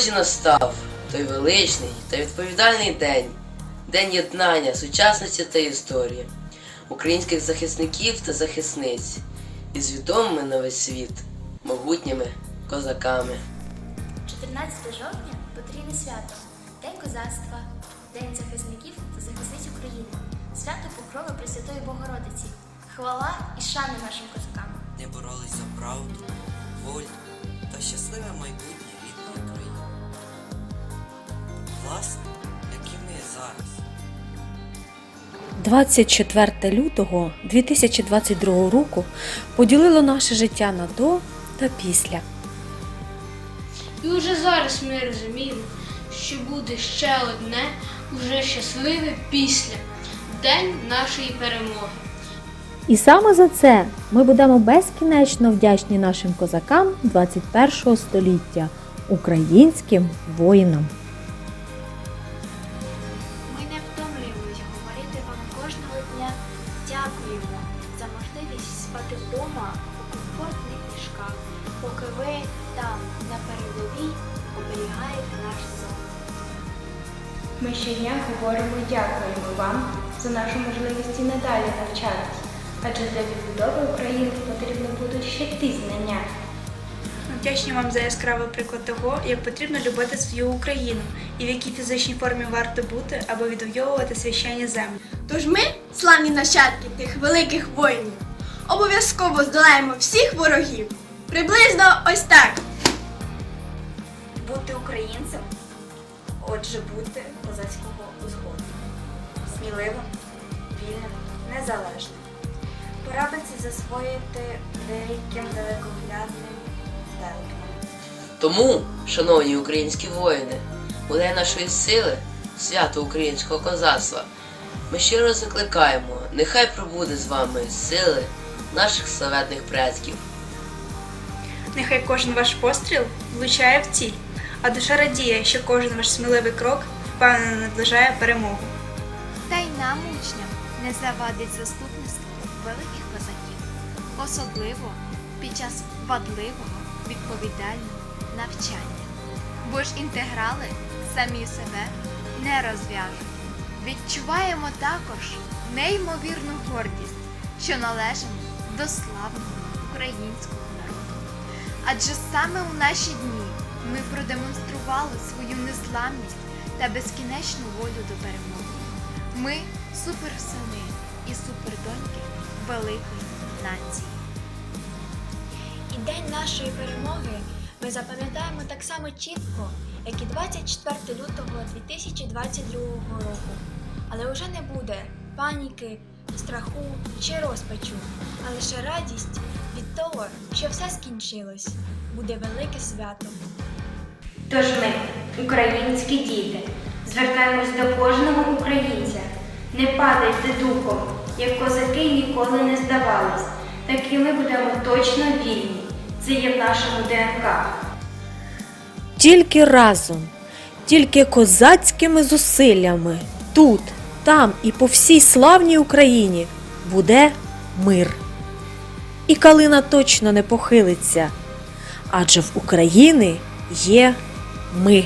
Ось і настав той величний та відповідальний день, день єднання сучасності та історії, українських захисників та захисниць із відомими на весь світ могутніми козаками. 14 жовтня потрійне свято, День козацтва, День захисників та захисниць України, свято Покрови Пресвятої Богородиці, хвала і шани нашим козакам. де боролись за правду, волю та щасливе майбутнє 24 лютого 2022 року поділило наше життя на до та після. І уже зараз ми розуміємо, що буде ще одне, уже щасливе після День нашої перемоги. І саме за це ми будемо безкінечно вдячні нашим козакам 21 століття, українським воїнам. Кожного дня дякуємо за можливість спати вдома у комфортних ліжках, поки ви там на передовій оберігаєте наш сон. Ми щодня говоримо дякуємо вам за нашу можливість і надалі навчатись, адже для відбудови України потрібно будуть ще ті знання. Ми вдячні вам за яскравий приклад того, як потрібно любити свою Україну і в якій фізичній формі варто бути, аби відвоювати священні землі. Тож ми, славні нащадки тих великих воїнів, обов'язково здолаємо всіх ворогів. Приблизно ось так. Бути українцем, отже, бути козацького узгоду. Сміливим, вільним, незалежним. Пора би засвоїти деяким далекоглядним. Тому, шановні українські воїни, у день нашої сили, свято українського козацтва, ми щиро закликаємо, нехай пробуде з вами сили наших славетних предків. Нехай кожен ваш постріл влучає в ціль, а душа радіє, що кожен ваш сміливий крок впевнено наближає перемогу. Та й нам, учням, не завадить заступництво великих козаків, особливо під час вадливого, відповідального навчання. Бо ж інтеграли самі себе не розв'яжуть. Відчуваємо також неймовірну гордість, що належимо до славного українського народу. Адже саме у наші дні ми продемонстрували свою незламність та безкінечну волю до перемоги. Ми суперсини і супердоньки великої нації. І день нашої перемоги ми запам'ятаємо так само чітко, як і 24 лютого 2022 року. Але вже не буде паніки, страху чи розпачу, а лише радість від того, що все скінчилось. Буде велике свято. Тож ми, українські діти, звертаємось до кожного українця. Не падайте духом, як козаки ніколи не здавались. Так і ми будемо точно вільні. Це є в нашому ДНК. Тільки разом, тільки козацькими зусиллями тут, там і по всій славній Україні буде мир. І калина точно не похилиться, адже в Україні є ми.